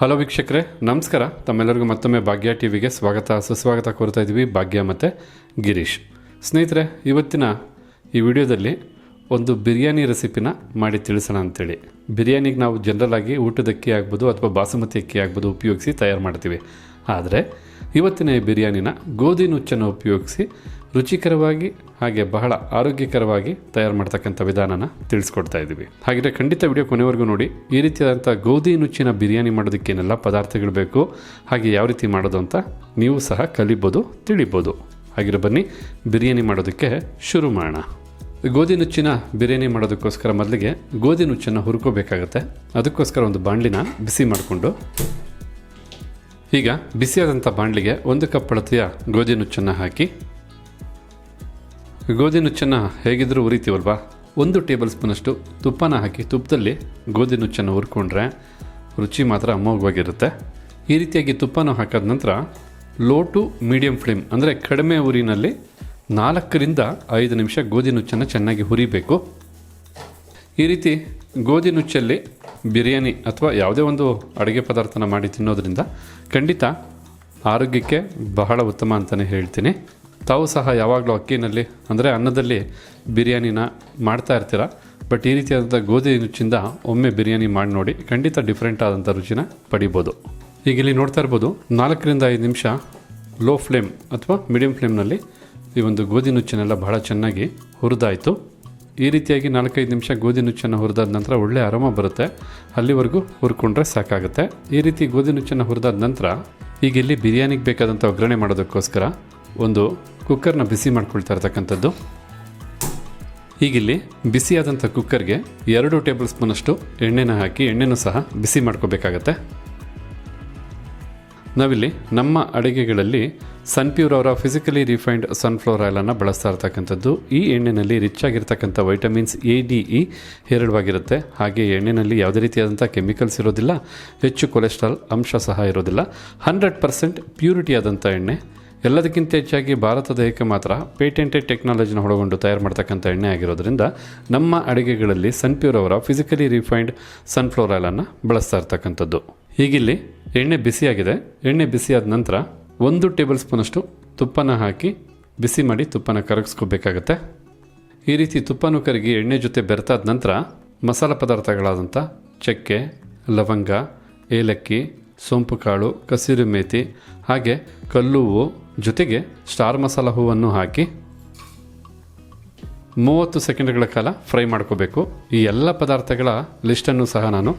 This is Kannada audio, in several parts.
ಹಲೋ ವೀಕ್ಷಕರೇ, ನಮಸ್ಕಾರ. ತಮ್ಮೆಲ್ಲರಿಗೂ ಮತ್ತೊಮ್ಮೆ ಭಾಗ್ಯ ಟಿ ವಿಗೆ ಸ್ವಾಗತ, ಸುಸ್ವಾಗತ ಕೋರ್ತಾ ಇದ್ದೀವಿ ಭಾಗ್ಯ ಮತ್ತು ಗಿರೀಶ್. ಸ್ನೇಹಿತರೆ, ಇವತ್ತಿನ ಈ ವಿಡಿಯೋದಲ್ಲಿ ಒಂದು ಬಿರಿಯಾನಿ ರೆಸಿಪಿನ ಮಾಡಿ ತಿಳಿಸೋಣ ಅಂತೇಳಿ. ಬಿರಿಯಾನಿಗೆ ನಾವು ಜನರಲ್ ಆಗಿ ಊಟದ ಅಕ್ಕಿ ಆಗ್ಬೋದು ಅಥವಾ ಬಾಸುಮತಿ ಅಕ್ಕಿ ಆಗ್ಬೋದು ಉಪಯೋಗಿಸಿ ತಯಾರು ಮಾಡ್ತೀವಿ. ಆದರೆ ಇವತ್ತಿನ ಈ ಬಿರಿಯಾನಿನ ಗೋಧಿ ನುಚ್ಚನ್ನು ಉಪಯೋಗಿಸಿ ರುಚಿಕರವಾಗಿ ಹಾಗೆ ಬಹಳ ಆರೋಗ್ಯಕರವಾಗಿ ತಯಾರು ಮಾಡ್ತಕ್ಕಂಥ ವಿಧಾನನ ತಿಳಿಸ್ಕೊಡ್ತಾ ಇದ್ದೀವಿ. ಹಾಗಿದ್ರೆ ಖಂಡಿತ ವಿಡಿಯೋ ಕೊನೆವರೆಗೂ ನೋಡಿ. ಈ ರೀತಿಯಾದಂಥ ಗೋಧಿ ನುಚ್ಚಿನ ಬಿರಿಯಾನಿ ಮಾಡೋದಕ್ಕೇನೆಲ್ಲ ಪದಾರ್ಥಗಳು ಬೇಕು, ಹಾಗೆ ಯಾವ ರೀತಿ ಮಾಡೋದು ಅಂತ ನೀವು ಸಹ ಕಲಿಬೋದು, ತಿಳಿಬೋದು. ಹಾಗಿದ್ರೆ ಬನ್ನಿ, ಬಿರಿಯಾನಿ ಮಾಡೋದಕ್ಕೆ ಶುರು ಮಾಡೋಣ. ಗೋಧಿ ನುಚ್ಚಿನ ಬಿರಿಯಾನಿ ಮಾಡೋದಕ್ಕೋಸ್ಕರ ಮೊದಲಿಗೆ ಗೋಧಿ ನುಚ್ಚನ್ನು ಹುರ್ಕೋಬೇಕಾಗತ್ತೆ. ಅದಕ್ಕೋಸ್ಕರ ಒಂದು ಬಾಣಲಿನ ಬಿಸಿ ಮಾಡಿಕೊಂಡು ಈಗ ಬಿಸಿಯಾದಂಥ ಬಾಣಲಿಗೆ ಒಂದು ಕಪ್ ಅಳತೆಯ ಗೋಧಿ ನುಚ್ಚನ್ನು ಹಾಕಿ. ಗೋಧಿ ನುಚ್ಚನ್ನು ಹೇಗಿದ್ದರೂ ಉರಿತೀವಲ್ವಾ? ಒಂದು ಟೇಬಲ್ ಸ್ಪೂನಷ್ಟು ತುಪ್ಪನ ಹಾಕಿ ತುಪ್ಪದಲ್ಲಿ ಗೋಧಿ ನುಚ್ಚನ್ನು ಹುರ್ಕೊಂಡ್ರೆ ರುಚಿ ಮಾತ್ರ ಅಮೋಘವಾಗಿರುತ್ತೆ. ಈ ರೀತಿಯಾಗಿ ತುಪ್ಪನ ಹಾಕಿದ ನಂತರ ಲೋ ಟು ಮೀಡಿಯಂ ಫ್ಲೇಮ್ ಅಂದರೆ ಕಡಿಮೆ ಉರಿನಲ್ಲಿ ನಾಲ್ಕರಿಂದ ಐದು ನಿಮಿಷ ಗೋಧಿ ನುಚ್ಚನ್ನು ಚೆನ್ನಾಗಿ ಹುರಿಬೇಕು. ಈ ರೀತಿ ಗೋಧಿ ನುಚ್ಚಲ್ಲಿ ಬಿರಿಯಾನಿ ಅಥವಾ ಯಾವುದೇ ಒಂದು ಅಡುಗೆ ಪದಾರ್ಥನ ಮಾಡಿ ತಿನ್ನೋದ್ರಿಂದ ಖಂಡಿತ ಆರೋಗ್ಯಕ್ಕೆ ಬಹಳ ಉತ್ತಮ ಅಂತಲೇ ಹೇಳ್ತೀನಿ. ತಾವು ಸಹ ಯಾವಾಗಲೂ ಅಕ್ಕಿನಲ್ಲಿ, ಅಂದರೆ ಅನ್ನದಲ್ಲಿ ಬಿರಿಯಾನಿನ ಮಾಡ್ತಾ ಇರ್ತೀರ. ಬಟ್ ಈ ರೀತಿಯಾದಂಥ ಗೋಧಿ ನುಚ್ಚಿಂದ ಒಮ್ಮೆ ಬಿರಿಯಾನಿ ಮಾಡಿ ನೋಡಿ ಖಂಡಿತ ಡಿಫ್ರೆಂಟ್ ಆದಂಥ ರುಚಿನ ಪಡಿಬೋದು. ಈಗ ಇಲ್ಲಿ ನೋಡ್ತಾ ಇರ್ಬೋದು, ನಾಲ್ಕರಿಂದ ಐದು ನಿಮಿಷ ಲೋ ಫ್ಲೇಮ್ ಅಥವಾ ಮೀಡಿಯಂ ಫ್ಲೇಮ್ನಲ್ಲಿ ಈ ಒಂದು ಗೋಧಿ ನುಚ್ಚನ್ನೆಲ್ಲ ಬಹಳ ಚೆನ್ನಾಗಿ ಹುರಿದಾಯಿತು. ಈ ರೀತಿಯಾಗಿ ನಾಲ್ಕೈದು ನಿಮಿಷ ಗೋಧಿ ನುಚ್ಚನ್ನು ಹುರಿದಾದ ನಂತರ ಒಳ್ಳೆ ಆರಾಮ ಬರುತ್ತೆ. ಅಲ್ಲಿವರೆಗೂ ಹುರ್ಕೊಂಡ್ರೆ ಸಾಕಾಗುತ್ತೆ. ಈ ರೀತಿ ಗೋಧಿ ನುಚ್ಚನ್ನು ಹುರಿದಾದ ನಂತರ ಈಗ ಇಲ್ಲಿ ಬಿರಿಯಾನಿಗೆ ಬೇಕಾದಂಥ ಒಗ್ಗರಣೆ ಮಾಡೋದಕ್ಕೋಸ್ಕರ ಒಂದು ಕುಕ್ಕರ್ನ ಬಿಸಿ ಮಾಡ್ಕೊಳ್ತಾ ಇರ್ತಕ್ಕಂಥದ್ದು. ಈಗಿಲ್ಲಿ ಬಿಸಿಯಾದಂಥ ಕುಕ್ಕರ್ಗೆ ಎರಡು ಟೇಬಲ್ ಸ್ಪೂನಷ್ಟು ಎಣ್ಣೆನ ಹಾಕಿ ಎಣ್ಣೆನೂ ಸಹ ಬಿಸಿ ಮಾಡ್ಕೋಬೇಕಾಗತ್ತೆ. ನಾವಿಲ್ಲಿ ನಮ್ಮ ಅಡುಗೆಗಳಲ್ಲಿ ಸನ್ಪ್ಯೂರ್ ಅವರ ಫಿಸಿಕಲಿ ರಿಫೈನ್ಡ್ ಸನ್ಫ್ಲವರ್ ಆಯಿಲನ್ನು ಬಳಸ್ತಾ ಇರ್ತಕ್ಕಂಥದ್ದು. ಈ ಎಣ್ಣೆಯಲ್ಲಿ ರಿಚ್ ಆಗಿರ್ತಕ್ಕಂಥ ವೈಟಮಿನ್ಸ್ ಎ ಡಿ ಇ ಹೇರಳವಾಗಿರುತ್ತೆ. ಹಾಗೆ ಎಣ್ಣೆಯಲ್ಲಿ ಯಾವುದೇ ರೀತಿಯಾದಂಥ ಕೆಮಿಕಲ್ಸ್ ಇರೋದಿಲ್ಲ. ಹೆಚ್ಚು ಕೊಲೆಸ್ಟ್ರಾಲ್ ಅಂಶ ಸಹ ಇರೋದಿಲ್ಲ. ಹಂಡ್ರೆಡ್ ಪರ್ಸೆಂಟ್ ಪ್ಯೂರಿಟಿ ಆದಂಥ ಎಣ್ಣೆ. ಎಲ್ಲದಕ್ಕಿಂತ ಹೆಚ್ಚಾಗಿ ಭಾರತ ದೇಹಕ್ಕೆ ಮಾತ್ರ ಪೇಟೆಂಟೆಡ್ ಟೆಕ್ನಾಲಜಿನ ಒಳಗೊಂಡು ತಯಾರು ಮಾಡ್ತಕ್ಕಂಥ ಎಣ್ಣೆ ಆಗಿರೋದ್ರಿಂದ ನಮ್ಮ ಅಡುಗೆಗಳಲ್ಲಿ ಸನ್ಪ್ಯೂರ್ ಅವರ ಫಿಸಿಕಲಿ ರಿಫೈನ್ಡ್ ಸನ್ಫ್ಲವರ್ ಆಯಿಲನ್ನು ಬಳಸ್ತಾ ಇರ್ತಕ್ಕಂಥದ್ದು. ಹೀಗಿಲ್ಲಿ ಎಣ್ಣೆ ಬಿಸಿಯಾಗಿದೆ. ಎಣ್ಣೆ ಬಿಸಿಯಾದ ನಂತರ ಒಂದು ಟೇಬಲ್ ಸ್ಪೂನಷ್ಟು ತುಪ್ಪನ ಹಾಕಿ ಬಿಸಿ ಮಾಡಿ ತುಪ್ಪನ ಕರಗಿಸ್ಕೋಬೇಕಾಗತ್ತೆ. ಈ ರೀತಿ ತುಪ್ಪನ ಕರಗಿ ಎಣ್ಣೆ ಜೊತೆ ಬೆರೆತಾದ ನಂತರ ಮಸಾಲ ಪದಾರ್ಥಗಳಾದಂಥ ಚಕ್ಕೆ, ಲವಂಗ, ಏಲಕ್ಕಿ, ಸೋಂಪು ಕಾಳು, ಕಸಿರು ಮೇತಿ ಹಾಗೆ ಕಲ್ಲು ಹೂವು ಜೊತೆಗೆ ಸ್ಟಾರ್ ಮಸಾಲ ಹೂವನ್ನು ಹಾಕಿ ಮೂವತ್ತು ಸೆಕೆಂಡ್ಗಳ ಕಾಲ ಫ್ರೈ ಮಾಡ್ಕೋಬೇಕು. ಈ ಎಲ್ಲ ಪದಾರ್ಥಗಳ ಲಿಸ್ಟನ್ನು ಸಹ ನಾನು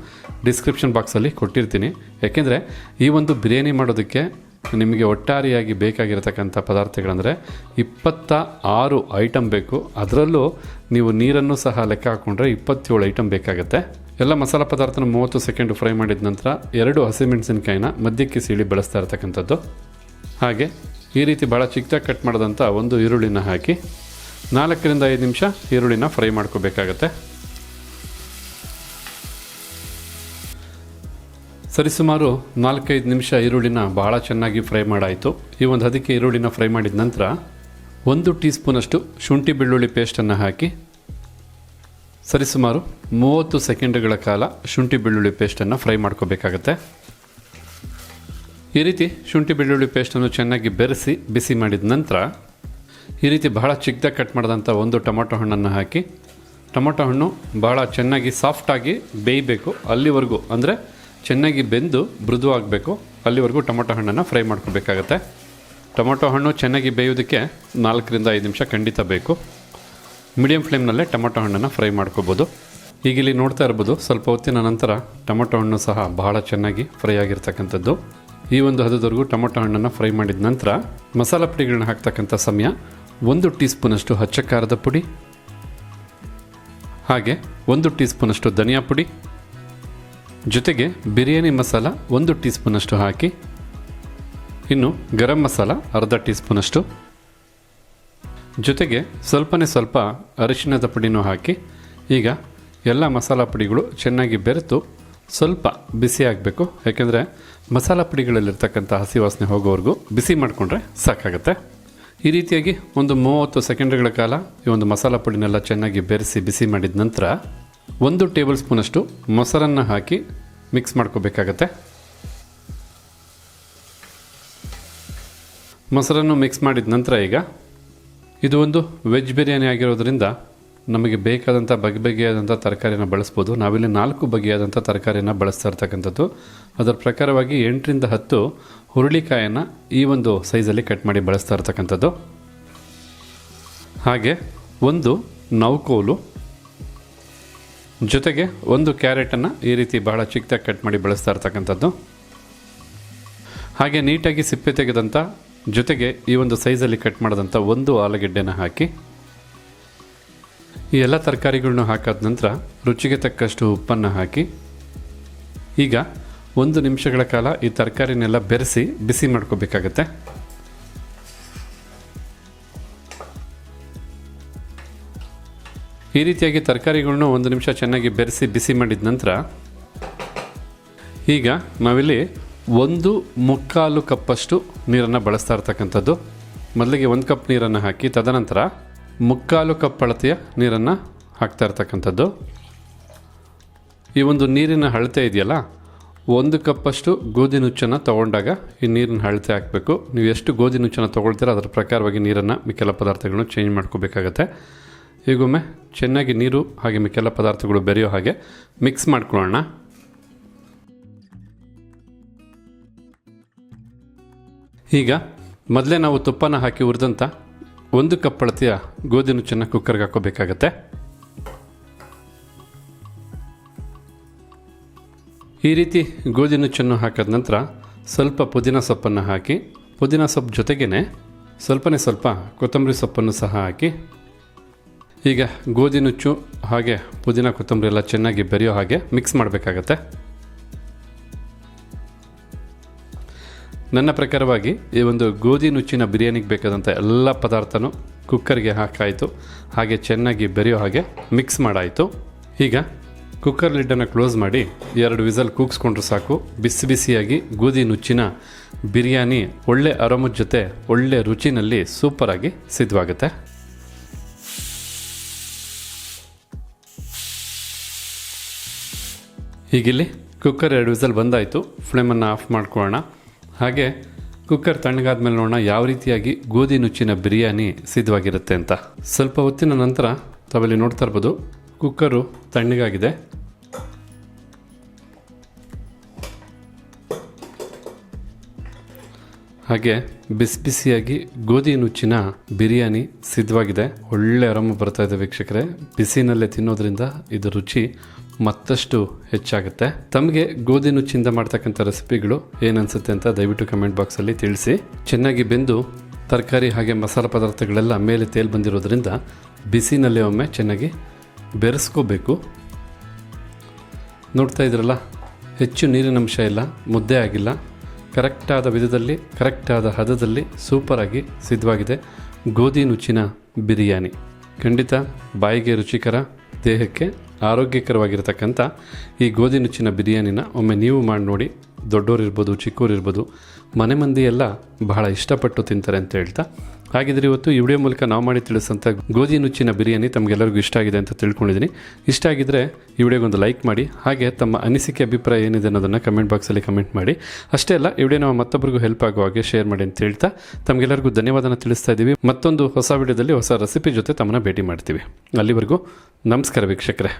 ಡಿಸ್ಕ್ರಿಪ್ಷನ್ ಬಾಕ್ಸಲ್ಲಿ ಕೊಟ್ಟಿರ್ತೀನಿ. ಯಾಕೆಂದರೆ ಈ ಒಂದು ಬಿರಿಯಾನಿ ಮಾಡೋದಕ್ಕೆ ನಿಮಗೆ ಒಟ್ಟಾರೆಯಾಗಿ ಬೇಕಾಗಿರತಕ್ಕಂಥ ಪದಾರ್ಥಗಳಂದರೆ ಇಪ್ಪತ್ತ ಆರು ಐಟಮ್ ಬೇಕು. ಅದರಲ್ಲೂ ನೀವು ನೀರನ್ನು ಸಹ ಲೆಕ್ಕ ಹಾಕ್ಕೊಂಡ್ರೆ ಇಪ್ಪತ್ತೇಳು ಐಟಮ್ ಬೇಕಾಗುತ್ತೆ. ಎಲ್ಲ ಮಸಾಲ ಪದಾರ್ಥನ ಮೂವತ್ತು ಸೆಕೆಂಡ್ ಫ್ರೈ ಮಾಡಿದ ನಂತರ ಎರಡು ಹಸಿಮೆಣಸಿನಕಾಯಿನ ಮಧ್ಯಕ್ಕೆ ಸೀಳಿ ಬಳಸ್ತಾ ಇರತಕ್ಕಂಥದ್ದು. ಹಾಗೆ ಈ ರೀತಿ ಭಾಳ ಚಿಕ್ಕದಾಗಿ ಕಟ್ ಮಾಡಿದಂಥ ಒಂದು ಈರುಳ್ಳಿನ ಹಾಕಿ ನಾಲ್ಕರಿಂದ ಐದು ನಿಮಿಷ ಈರುಳ್ಳಿನ ಫ್ರೈ ಮಾಡ್ಕೋಬೇಕಾಗತ್ತೆ. ಸರಿಸುಮಾರು ನಾಲ್ಕೈದು ನಿಮಿಷ ಈರುಳ್ಳಿನ ಭಾಳ ಚೆನ್ನಾಗಿ ಫ್ರೈ ಮಾಡಾಯಿತು. ಈ ಒಂದು ಅದಕ್ಕೆ ಈರುಳ್ಳಿನ ಫ್ರೈ ಮಾಡಿದ ನಂತರ ಒಂದು ಟೀ ಸ್ಪೂನಷ್ಟು ಶುಂಠಿ ಬೆಳ್ಳುಳ್ಳಿ ಪೇಸ್ಟನ್ನು ಹಾಕಿ, ಸರಿಸುಮಾರು ಮೂವತ್ತು ಸೆಕೆಂಡ್ಗಳ ಕಾಲ ಶುಂಠಿ ಬೆಳ್ಳುಳ್ಳಿ ಪೇಸ್ಟನ್ನು ಫ್ರೈ ಮಾಡ್ಕೋಬೇಕಾಗತ್ತೆ. ಈ ರೀತಿ ಶುಂಠಿ ಬೆಳ್ಳುಳ್ಳಿ ಪೇಸ್ಟನ್ನು ಚೆನ್ನಾಗಿ ಬೆರೆಸಿ ಬಿಸಿ ಮಾಡಿದ ನಂತರ ಈ ರೀತಿ ಬಹಳ ಚಿಕ್ಕದಾಗಿ ಕಟ್ ಮಾಡಿದಂಥ ಒಂದು ಟೊಮೊಟೊ ಹಣ್ಣನ್ನು ಹಾಕಿ, ಟೊಮೊಟೊ ಹಣ್ಣು ಭಾಳ ಚೆನ್ನಾಗಿ ಸಾಫ್ಟಾಗಿ ಬೇಯಬೇಕು. ಅಲ್ಲಿವರೆಗೂ ಅಂದರೆ ಚೆನ್ನಾಗಿ ಬೆಂದು ಮೃದು ಆಗಬೇಕು ಅಲ್ಲಿವರೆಗೂ ಟೊಮೊಟೊ ಹಣ್ಣನ್ನು ಫ್ರೈ ಮಾಡ್ಕೋಬೇಕಾಗತ್ತೆ. ಟೊಮೊಟೊ ಹಣ್ಣು ಚೆನ್ನಾಗಿ ಬೇಯೋದಕ್ಕೆ ನಾಲ್ಕರಿಂದ ಐದು ನಿಮಿಷ ಖಂಡಿತ ಬೇಕು. ಮೀಡಿಯಂ ಫ್ಲೇಮ್ನಲ್ಲೇ ಟೊಮೊಟೊ ಹಣ್ಣನ್ನು ಫ್ರೈ ಮಾಡ್ಕೋಬೋದು. ಈಗ ಇಲ್ಲಿ ನೋಡ್ತಾ ಇರ್ಬೋದು, ಸ್ವಲ್ಪ ಹೊತ್ತಿನ ನಂತರ ಟೊಮೊಟೊ ಹಣ್ಣು ಸಹ ಬಹಳ ಚೆನ್ನಾಗಿ ಫ್ರೈ ಆಗಿರ್ತಕ್ಕಂಥದ್ದು. ಈ ಒಂದು ಹದದವರೆಗೂ ಟೊಮೊಟೊ ಹಣ್ಣನ್ನು ಫ್ರೈ ಮಾಡಿದ ನಂತರ ಮಸಾಲ ಪುಡಿಗಳನ್ನ ಹಾಕ್ತಕ್ಕಂಥ ಸಮಯ. ಒಂದು ಟೀ ಸ್ಪೂನಷ್ಟು ಹಚ್ಚ ಖಾರದ ಪುಡಿ, ಹಾಗೆ ಒಂದು ಟೀ ಸ್ಪೂನಷ್ಟು ಧನಿಯಾ ಪುಡಿ, ಜೊತೆಗೆ ಬಿರಿಯಾನಿ ಮಸಾಲ ಒಂದು ಟೀ ಸ್ಪೂನಷ್ಟು ಹಾಕಿ, ಇನ್ನು ಗರಂ ಮಸಾಲ ಅರ್ಧ ಟೀ ಸ್ಪೂನಷ್ಟು ಜೊತೆಗೆ ಸ್ವಲ್ಪನೇ ಸ್ವಲ್ಪ ಅರಿಶಿಣದ ಪುಡಿನೂ ಹಾಕಿ, ಈಗ ಎಲ್ಲ ಮಸಾಲ ಪುಡಿಗಳು ಚೆನ್ನಾಗಿ ಬೆರೆತು ಸ್ವಲ್ಪ ಬಿಸಿ ಆಗಬೇಕು. ಯಾಕೆಂದರೆ ಮಸಾಲ ಪುಡಿಗಳಲ್ಲಿರ್ತಕ್ಕಂಥ ಹಸಿ ವಾಸನೆ ಹೋಗೋವರೆಗೂ ಬಿಸಿ ಮಾಡಿಕೊಂಡ್ರೆ ಸಾಕಾಗುತ್ತೆ. ಈ ರೀತಿಯಾಗಿ ಒಂದು ಮೂವತ್ತು ಸೆಕೆಂಡ್ಗಳ ಕಾಲ ಈ ಒಂದು ಮಸಾಲ ಪುಡಿನೆಲ್ಲ ಚೆನ್ನಾಗಿ ಬೆರೆಸಿ ಬಿಸಿ ಮಾಡಿದ ನಂತರ ಒಂದು ಟೇಬಲ್ ಸ್ಪೂನಷ್ಟು ಮೊಸರನ್ನು ಹಾಕಿ ಮಿಕ್ಸ್ ಮಾಡ್ಕೋಬೇಕಾಗತ್ತೆ. ಮೊಸರನ್ನು ಮಿಕ್ಸ್ ಮಾಡಿದ ನಂತರ ಈಗ ಇದು ಒಂದು ವೆಜ್ ಬಿರಿಯಾನಿ ಆಗಿರೋದ್ರಿಂದ ನಮಗೆ ಬೇಕಾದಂಥ ಬಗೆ ಬಗೆಯಾದಂಥ ತರಕಾರಿನ ಬಳಸ್ಬೋದು. ನಾವಿಲ್ಲಿ ನಾಲ್ಕು ಬಗೆಯಾದಂಥ ತರಕಾರಿನ ಬಳಸ್ತಾ ಇರ್ತಕ್ಕಂಥದ್ದು. ಅದರ ಪ್ರಕಾರವಾಗಿ ಎಂಟರಿಂದ ಹತ್ತು ಹುರುಳಿಕಾಯನ್ನು ಈ ಒಂದು ಸೈಜಲ್ಲಿ ಕಟ್ ಮಾಡಿ ಬಳಸ್ತಾ ಇರ್ತಕ್ಕಂಥದ್ದು. ಹಾಗೆ ಒಂದು ನೌಕೋಲು ಜೊತೆಗೆ ಒಂದು ಕ್ಯಾರೆಟನ್ನು ಈ ರೀತಿ ಬಹಳ ಚಿಕ್ಕದಾಗಿ ಕಟ್ ಮಾಡಿ ಬಳಸ್ತಾ ಇರ್ತಕ್ಕಂಥದ್ದು. ಹಾಗೆ ನೀಟಾಗಿ ಸಿಪ್ಪೆ ತೆಗೆದಂಥ ಜೊತೆಗೆ ಈ ಒಂದು ಸೈಜಲ್ಲಿ ಕಟ್ ಮಾಡಿದಂಥ ಒಂದು ಆಲೂಗೆಡ್ಡೆನ ಹಾಕಿ ಈ ಎಲ್ಲ ತರಕಾರಿಗಳನ್ನು ಹಾಕಾದ ನಂತರ ರುಚಿಗೆ ತಕ್ಕಷ್ಟು ಉಪ್ಪನ್ನು ಹಾಕಿ, ಈಗ ಒಂದು ನಿಮಿಷಗಳ ಕಾಲ ಈ ತರಕಾರಿನೆಲ್ಲ ಬೆರೆಸಿ ಬಿಸಿ ಮಾಡ್ಕೋಬೇಕಾಗತ್ತೆ. ಈ ರೀತಿಯಾಗಿ ತರಕಾರಿಗಳನ್ನ ಒಂದು ನಿಮಿಷ ಚೆನ್ನಾಗಿ ಬೆರೆಸಿ ಬಿಸಿ ಮಾಡಿದ ನಂತರ, ಈಗ ನಾವಿಲ್ಲಿ ಒಂದು ಮುಕ್ಕಾಲು ಕಪ್ಪಷ್ಟು ನೀರನ್ನು ಬಳಸ್ತಾ ಇರ್ತಕ್ಕಂಥದ್ದು. ಮೊದಲಿಗೆ ಒಂದು ಕಪ್ ನೀರನ್ನು ಹಾಕಿ ತದನಂತರ ಮುಕ್ಕಾಲು ಕಪ್ ಅಳತೆಯ ನೀರನ್ನು ಹಾಕ್ತಾ ಇರ್ತಕ್ಕಂಥದ್ದು. ಈ ಒಂದು ನೀರಿನ ಅಳತೆ ಇದೆಯಲ್ಲ, ಒಂದು ಕಪ್ಪಷ್ಟು ಗೋಧಿ ನುಚ್ಚನ್ನು ತೊಗೊಂಡಾಗ ಈ ನೀರಿನ ಅಳತೆ ಹಾಕಬೇಕು. ನೀವು ಎಷ್ಟು ಗೋಧಿ ನುಚ್ಚನ್ನು ತೊಗೊಳ್ತೀರೋ ಅದರ ಪ್ರಕಾರವಾಗಿ ನೀರನ್ನು ಮಿಕ್ಕೆಲ್ಲ ಪದಾರ್ಥಗಳನ್ನು ಚೇಂಜ್ ಮಾಡ್ಕೋಬೇಕಾಗತ್ತೆ. ಈಗೊಮ್ಮೆ ಚೆನ್ನಾಗಿ ನೀರು ಹಾಗೆ ಮಿಕ್ಕೆಲ್ಲ ಪದಾರ್ಥಗಳು ಬೆರೆಯೋ ಹಾಗೆ ಮಿಕ್ಸ್ ಮಾಡ್ಕೊಳ್ಳೋಣ. ಈಗ ಮೊದಲೇ ನಾವು ತುಪ್ಪನ ಹಾಕಿ ಹುರಿದಂಥ ಒಂದು ಕಪ್ ಅಳತೆಯ ಗೋಧಿ ನುಚ್ಚನ್ನು ಕುಕ್ಕರ್ಗೆ ಹಾಕೋಬೇಕಾಗತ್ತೆ ಈ ರೀತಿ ಗೋಧಿ ನುಚ್ಚನ್ನು ಹಾಕಿದ ನಂತರ ಸ್ವಲ್ಪ ಪುದೀನ ಸೊಪ್ಪನ್ನು ಹಾಕಿ, ಪುದೀನ ಸೊಪ್ಪು ಜೊತೆಗೇ ಸ್ವಲ್ಪನೇ ಸ್ವಲ್ಪ ಕೊತ್ತಂಬರಿ ಸೊಪ್ಪನ್ನು ಸಹ ಹಾಕಿ, ಈಗ ಗೋಧಿ ನುಚ್ಚು ಹಾಗೆ ಪುದೀನ ಕೊತ್ತಂಬರಿ ಎಲ್ಲ ಚೆನ್ನಾಗಿ ಬೆರೆಯೋ ಹಾಗೆ ಮಿಕ್ಸ್ ಮಾಡಬೇಕಾಗತ್ತೆ. ನನ್ನ ಪ್ರಕಾರವಾಗಿ ಈ ಒಂದು ಗೋಧಿ ನುಚ್ಚಿನ ಬಿರಿಯಾನಿಗೆ ಬೇಕಾದಂಥ ಎಲ್ಲ ಪದಾರ್ಥನೂ ಕುಕ್ಕರ್ಗೆ ಹಾಕಾಯಿತು. ಹಾಗೆ ಚೆನ್ನಾಗಿ ಬೆರೆಯೋ ಹಾಗೆ ಮಿಕ್ಸ್ ಮಾಡಾಯಿತು. ಈಗ ಕುಕ್ಕರ್ ಲಿಡ್ಡನ್ನು ಕ್ಲೋಸ್ ಮಾಡಿ ಎರಡು ವಿಸಲ್ ಕೂಗಿಸ್ಕೊಂಡ್ರೆ ಸಾಕು. ಬಿಸಿ ಬಿಸಿಯಾಗಿ ಗೋಧಿ ನುಚ್ಚಿನ ಬಿರಿಯಾನಿ ಒಳ್ಳೆ ಅರಮದ ಜೊತೆ ಒಳ್ಳೆ ರುಚಿನಲ್ಲಿ ಸೂಪರಾಗಿ ಸಿದ್ಧವಾಗುತ್ತೆ. ಹೀಗಿಲ್ಲಿ ಕುಕ್ಕರ್ ಎರಡು ವಿಸಲ್ ಬಂದಾಯಿತು. ಫ್ಲೇಮನ್ನು ಆಫ್ ಮಾಡ್ಕೊಳ್ಳೋಣ. ಹಾಗೆ ಕುಕ್ಕರ್ ತಣ್ಣಗಾದ್ಮೇಲೆ ನೋಡೋಣ ಯಾವ ರೀತಿಯಾಗಿ ಗೋಧಿ ನುಚ್ಚಿನ ಬಿರಿಯಾನಿ ಸಿದ್ಧವಾಗಿರುತ್ತೆ ಅಂತ. ಸ್ವಲ್ಪ ಹೊತ್ತಿನ ನಂತರ ತಾವಲ್ಲಿ ನೋಡ್ತಾ ಇರ್ಬೋದು, ಕುಕ್ಕರು ತಣ್ಣಗಾಗಿದೆ. ಹಾಗೆ ಬಿಸಿ ಬಿಸಿಯಾಗಿ ಗೋಧಿ ನುಚ್ಚಿನ ಬಿರಿಯಾನಿ ಸಿದ್ಧವಾಗಿದೆ. ಒಳ್ಳೆ ಆರಾಮ ಬರ್ತಾ ಇದೆ ವೀಕ್ಷಕರೇ. ಬಿಸಿನಲ್ಲೇ ತಿನ್ನೋದ್ರಿಂದ ಇದು ರುಚಿ ಮತ್ತಷ್ಟು ಹೆಚ್ಚಾಗುತ್ತೆ. ತಮಗೆ ಗೋಧಿ ನುಚ್ಚಿಂದ ಮಾಡ್ತಕ್ಕಂಥ ರೆಸಿಪಿಗಳು ಏನನ್ಸುತ್ತೆ ಅಂತ ದಯವಿಟ್ಟು ಕಮೆಂಟ್ ಬಾಕ್ಸಲ್ಲಿ ತಿಳಿಸಿ. ಚೆನ್ನಾಗಿ ಬೆಂದು ತರಕಾರಿ ಹಾಗೆ ಮಸಾಲ ಪದಾರ್ಥಗಳೆಲ್ಲ ಮೇಲೆ ತೇಲ್ ಬಂದಿರೋದ್ರಿಂದ ಬಿಸಿನಲ್ಲೇ ಒಮ್ಮೆ ಚೆನ್ನಾಗಿ ಬೆರೆಸ್ಕೋಬೇಕು. ನೋಡ್ತಾ ಇದ್ರಲ್ಲ, ಹೆಚ್ಚು ನೀರಿನ ಅಂಶ ಇಲ್ಲ, ಮುದ್ದೆ ಆಗಿಲ್ಲ. ಕರೆಕ್ಟಾದ ವಿಧದಲ್ಲಿ, ಕರೆಕ್ಟಾದ ಹದದಲ್ಲಿ ಸೂಪರಾಗಿ ಸಿದ್ಧವಾಗಿದೆ ಗೋಧಿ ನುಚ್ಚಿನ ಬಿರಿಯಾನಿ. ಖಂಡಿತ ಬಾಯಿಗೆ ರುಚಿಕರ, ದೇಹಕ್ಕೆ ಆರೋಗ್ಯಕರವಾಗಿರ್ತಕ್ಕಂಥ ಈ ಗೋಧಿ ನುಚ್ಚಿನ ಬಿರಿಯಾನಿನ ಒಮ್ಮೆ ನೀವು ಮಾಡಿ ನೋಡಿ, ದೊಡ್ಡೋರಿರ್ಬೋದು ಇರ್ಬೋದು ಚಿಕ್ಕೋರು ಇರ್ಬೋದು ಮನೆ ಮಂದಿ ಎಲ್ಲ ಬಹಳ ಇಷ್ಟಪಟ್ಟು ತಿಂತಾರೆ ಅಂತ ಹೇಳ್ತಾ. ಹಾಗಿದ್ರೆ ಇವತ್ತು ಈ ವಿಡಿಯೋ ಮೂಲಕ ನಾವು ಮಾಡಿ ತಿಳಿಸಂಥ ಗೋಧಿ ನುಚ್ಚಿನ ಬಿರಿಯಾನಿ ತಮಗೆಲ್ಲರಿಗೂ ಇಷ್ಟ ಆಗಿದೆ ಅಂತ ತಿಳ್ಕೊಂಡಿದ್ದೀನಿ. ಇಷ್ಟ ಆಗಿದ್ರೆ ಈ ವಿಡಿಯೋಗೊಂದು ಲೈಕ್ ಮಾಡಿ, ಹಾಗೆ ತಮ್ಮ ಅನಿಸಿಕೆ, ಅಭಿಪ್ರಾಯ ಏನಿದೆ ಅನ್ನೋದನ್ನು ಕಮೆಂಟ್ ಬಾಕ್ಸಲ್ಲಿ ಕಮೆಂಟ್ ಮಾಡಿ. ಅಷ್ಟೇ ಅಲ್ಲ, ಈ ವಿಡಿಯೋ ನಾವು ಮತ್ತೊಬ್ಬರಿಗೂ ಹೆಲ್ಪ್ ಆಗೋ ಹಾಗೆ ಶೇರ್ ಮಾಡಿ ಅಂತ ಹೇಳ್ತಾ. ತಮಗೆಲ್ಲರಿಗೂ ಧನ್ಯವಾದನ ತಿಳಿಸ್ತಾ ಇದ್ದೀವಿ. ಮತ್ತೊಂದು ಹೊಸ ವಿಡಿಯೋದಲ್ಲಿ ಹೊಸ ರೆಸಿಪಿ ಜೊತೆ ತಮ್ಮನ್ನ ಭೇಟಿ ಮಾಡ್ತೀವಿ. ಅಲ್ಲಿವರೆಗೂ ನಮಸ್ಕಾರ ವೀಕ್ಷಕರೇ.